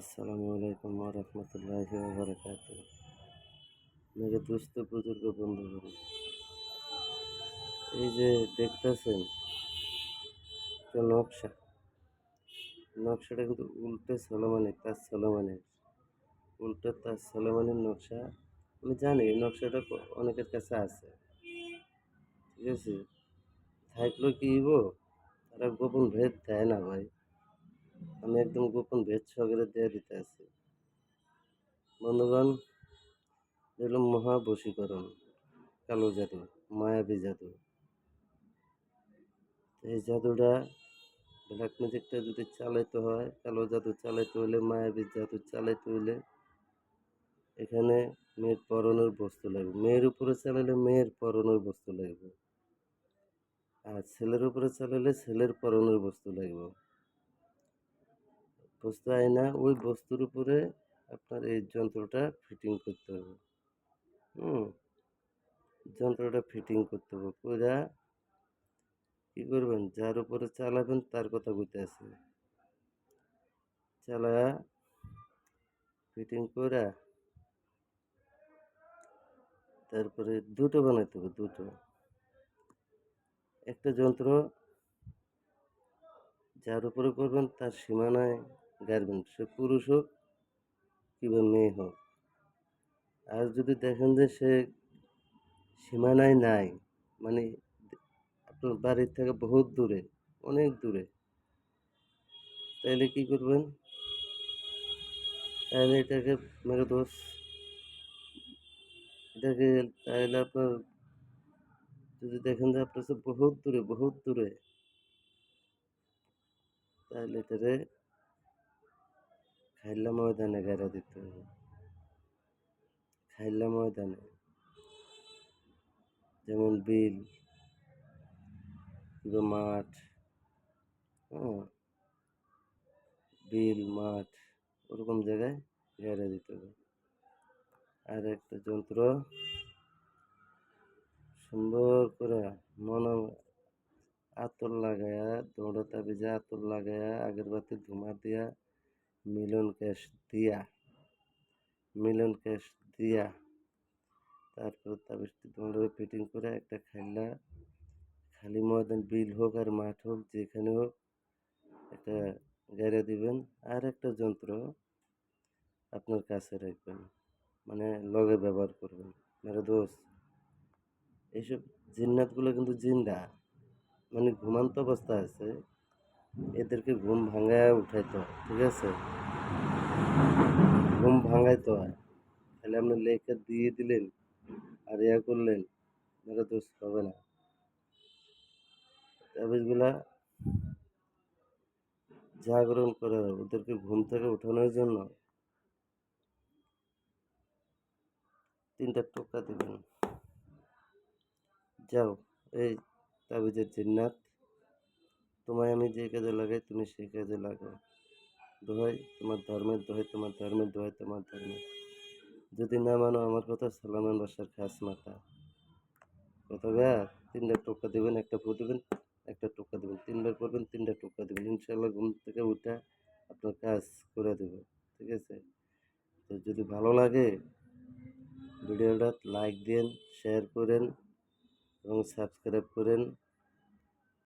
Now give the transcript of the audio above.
আসসালামু আলাইকুম রহমতুল্লাহ বরকাত মেরে দুস্থ বুজুর্গ, বন্ধুগণ, এই যে দেখতেছেন একটা নকশা, নকশাটা কিন্তু উল্টে সলমানের তাজ সলমানের, উল্টে তাজ সলমানের নকশা। আমি জানি এই নকশাটা অনেকের কাছে আছে। ঠিক আছে? থাকল কি হইব তারা গোপন ভেদ দেয় না ভাই। আমি একদম গোপন ভেদ সহকারে দিয়ে দিতে আছি। বন্ধুগণ এগুলো মহাবশীকরণ কালো জাদু, মায়াবী জাদু। এই জাদুটা ব্ল্যাক ম্যাজিকটা যদি চালাইতে হয়, কালো জাদু চালাইতে হলে মায়াবী জাদু চালাইতে হলে এখানে মেয়ের পরনের বস্তু লাগবে। মেয়ের উপরে চালাইলে মেয়ের পরনের বস্তু লাগবে। আর ছেলের উপরে চালাইলে ছেলের পরনের বস্তু লাগবে। বস্তু আয়না, ওই বস্তুর উপরে আপনার এই যন্ত্রটা ফিটিং করতে হবে। হুম? যন্ত্রটা ফিটিং করতে হবে। কইরা কি করবেন? যার উপরে চালাবেন, তার কথা বলতে আছে। চালা ফিটিং করা তারপরে দুটো বানাইতে হবে, দুটো। একটা যন্ত্র যার উপরে করবেন, তার সীমানায় গাড়বেন সে পুরুষ হোক কিংবা মেয়ে হোক। আর যদি দেখেন যে সে সীমানায় নাই মানে আপনার বাড়ির থেকে বহুত দূরে, অনেক দূরে তাইলে কি করবেন? তাহলে এটাকে মেরে দোষ। এটাকে তাহলে আপনার যদি দেখেন যে আপনার বহুত দূরে বহুত দূরে, তাহলে এটারে খাইলা ময়দানে গাড়া দিতে হবে খাইলা ময়দানে যেমন বিল কিংবা মাঠ হ্যাঁ বিল মাঠ ওরকম জায়গায় গাড়া দিতে হবে আর একটা যন্ত্র সুন্দর করে মনে আতর লাগায়া দৌড়া তাবিজে আতর লাগায়া আগের বাতি ধুমা দিয়া মিলন ক্যাশ দিয়া, মিলন ক্যাশ দিয়া। তারপর তাবিজটি দৌড়ে ফিটিং করে একটা খাইলা খালি ময়দান, বিল হোক আর মাঠ হোক, যেখানে হোক একটা গাড়ি দিবেন। আর একটা যন্ত্র আপনার কাছে রাখবেন মানে লগে ব্যবহার করবেন। মেরে দোষ। এইসব জিন্নাতগুলো কিন্তু জিন্দা। মানে ঘুমান্ত অবস্থা আছে। এদেরকে ঘুম ভাঙায় উঠাইতে হয়, ঠিক আছে? ঘুম ভাঙাইতে হয়। তাহলে আপনি লেখা দিয়ে দিলেন, আর ইয়া করলেন মেরে দোষ হবে না। তাবিজগুলা জাগরণ করে ওদেরকে ঘুম থেকে উঠানোর জন্য। তিনটা টোকা দেবেন। যাও, এই তাবিজের জিন্নাত। তোমায় আমি যে কাজে লাগাই, তুমি সেই কাজে লাগাও। দোহাই, তোমার ধর্মের দোহাই, তোমার ধর্মের দোহাই, তোমার ধর্মের। যদি না মানো আমার কথা সালামান বাসার খাস মাথা। গা তিনটা টোকা দেবেন, একটা ফু দেবেন, একটা টোকা দেবেন। তিনবার করবেন তিনটা টোকা দেবেন। ইনশাল্লাহ ঘুম থেকে উঠা আপনার কাজ করে দেবে, ঠিক আছে? তো যদি ভালো লাগে, ভিডিওটা লাইক দেন শেয়ার করেন এবং সাবস্ক্রাইব করেন।